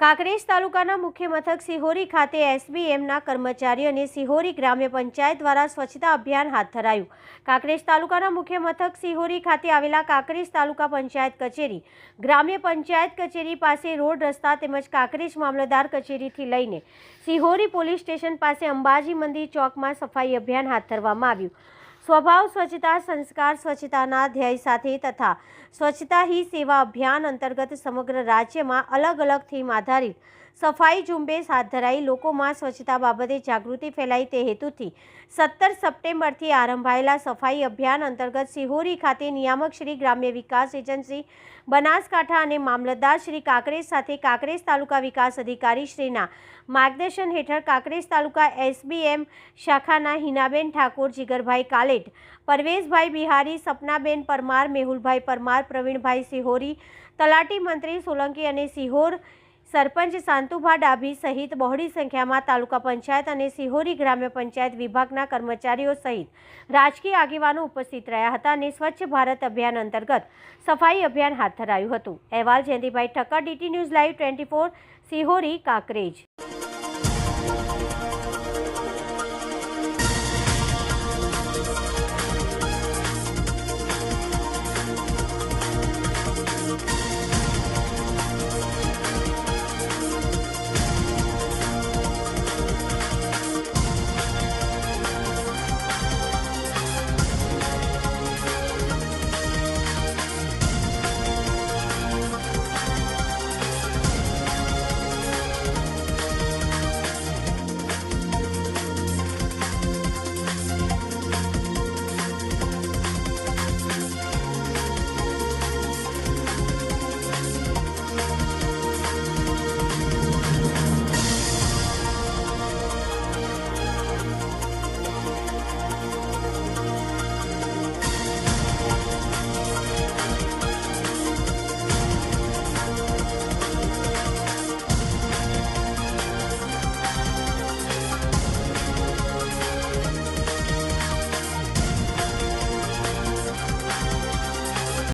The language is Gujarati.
કાંકરેજ તાલુકાના મુખ્ય મથક સિહોરી ખાતે એસબીએમના કર્મચારી અને સિહોરી ગ્રામ્ય પંચાયત દ્વારા સ્વચ્છતા અભિયાન હાથ ધરાયું. કાંકરેજ તાલુકાના મુખ્ય મથક સિહોરી ખાતે આવેલા કાંકરેજ તાલુકા પંચાયત કચેરી, ગ્રામ્ય પંચાયત કચેરી પાસે રોડ રસ્તા તેમજ કાંકરેજ મામલતદાર કચેરીથી લઈને સિહોરી પોલીસ સ્ટેશન પાસે અંબાજી મંદિર ચોકમાં સફાઈ અભિયાન હાથ ધરવામાં આવ્યું. સ્વભાવ સ્વચ્છતા, સંસ્કાર સ્વચ્છતાના ધ્યેય સાથે તથા સ્વચ્છતા હી સેવા અભિયાન અંતર્ગત સમગ્ર રાજ્યમાં અલગ અલગ થીમ આધારિત સફાઈ ઝુંબેશ હાથ ધરાઈ લોકોમાં સ્વચ્છતા બાબતે જાગૃતિ ફેલાય તે હેતુથી સત્તર સપ્ટેમ્બરથી આરંભાયેલા સફાઈ અભિયાન અંતર્ગત સિહોરી ખાતે નિયામક શ્રી ગ્રામ્ય વિકાસ એજન્સી, બનાસકાંઠા અને મામલતદાર શ્રી કાંકરેજ સાથે કાંકરેજ તાલુકા વિકાસ અધિકારી શ્રીના માર્ગદર્શન હેઠળ કાંકરેજ તાલુકા એસબીએમ શાખાના હિનાબેન ઠાકોર જીગરભાઈ કાલેટ પરવેશભાઈ બિહારી, સપનાબેન પરમાર, મેહુલભાઈ પરમાર, પ્રવીણભાઈ સિહોરી, તલાટી મંત્રી સોલંકી અને સિહોર સરપંચ શાંતુભા ડાભી સહિત બહોળી સંખ્યામાં તાલુકા પંચાયત અને સિહોરી ગ્રામ્ય પંચાયત વિભાગના કર્મચારીઓ સહિત રાજકીય આગેવાનો ઉપસ્થિત રહ્યા હતા અને સ્વચ્છ ભારત અભિયાન અંતર્ગત સફાઈ અભિયાન હાથ ધરાયું હતું. અહેવાલ Jayantibhai Thakkar, DT news live twenty four, Sihori, Kankrej.